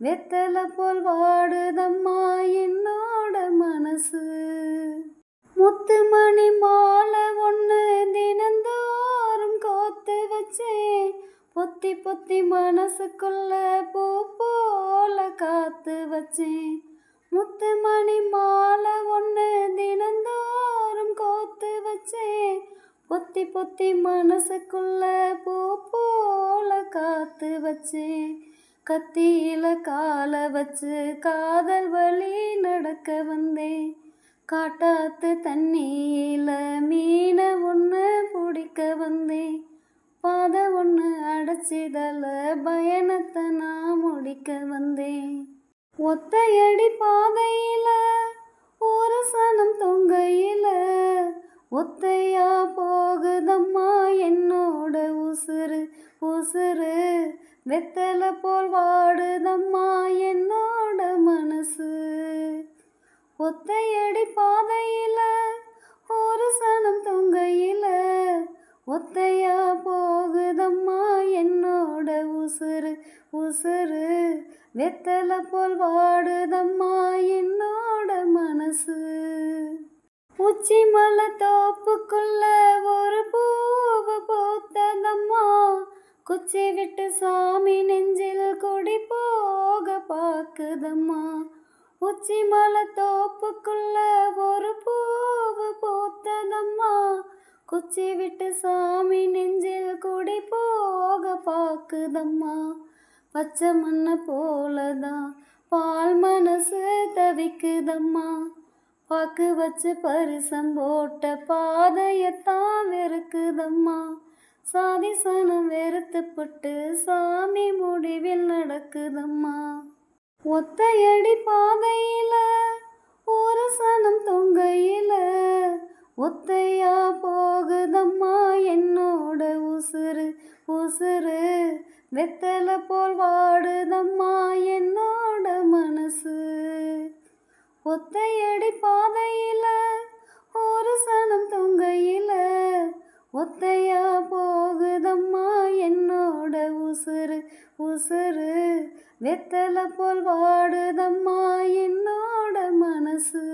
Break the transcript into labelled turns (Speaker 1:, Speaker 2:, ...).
Speaker 1: வெத்தலை போல் வாடுதம்மா என்னோட மனசு. முத்துமணி மாலை ஒன்று தினந்தோறும் கோத்து வச்சேன். பொத்தி பொத்தி மனசுக்குள்ள பூ போல காத்து வச்சேன். முத்துமணி மாலை ஒன்று தினந்தோறும் கோத்து வச்சேன். பொத்தி பொத்தி மனசுக்குள்ள பூ போல காத்து வச்சேன். கத்தியில கால வச்சு காதல் வழி நடக்க வந்தேன். காட்டாத்து தண்ணியில மீனை ஒன்று பிடிக்க வந்தேன். பாதை ஒன்று அடைச்சிதல பயணத்தை நான் முடிக்க வந்தேன். ஒத்தையடி பாதையில ஒரு சனம் தொங்கையில ஒத்தையா போகுதம்மா என்னோட உசுறு உசுறு வெத்தலை போல் வாடுதம்மா என்னோட மனசு. ஒத்தையடி பாதையில ஒரு சனம் தொங்கையில. ஒத்தையா போகுதம்மா என்னோட உசுறு உசுறு. வெத்தலை போல் வாடுதம்மா என்னோட மனசு. உச்சி மலை தோப்புக்குள்ள ஒரு பூவு பூத்ததம்மா குச்சி விட்டு சாமி நெஞ்சில் கொடி போக பாக்குதம்மா உச்சி மலை தோப்புக்குள்ள ஒரு பூவு பூத்ததம்மா குச்சி விட்டு சாமி நெஞ்சில் கொடி போக பாக்குதம்மா பச்சை மண்ணை போலதான் பால் மனசு தவிக்குதம்மா பாக்கு வச்சு பரிசம் போட்ட பாதையத்தான் வெறுக்குதம்மா சாதி சனம் வெறுத்துப்பட்டு சாமி முடிவில் நடக்குதம்மா. ஒத்தையடி பாதையில ஒரு சனம் தொங்கையில ஒத்தையா போகுதம்மா என்னோட உசுறு உசுறு. வெத்தலை போல் வாடுதம்மா என்னோட மனசு. ஒத்தையடி பாதையில ஒரு சனம் தொங்கையில ஒத்தையா போகுதம்மா என்னோட உசுறு உசுறு. வெத்தலை போல் வாடுதம்மா என்னோட மனசு.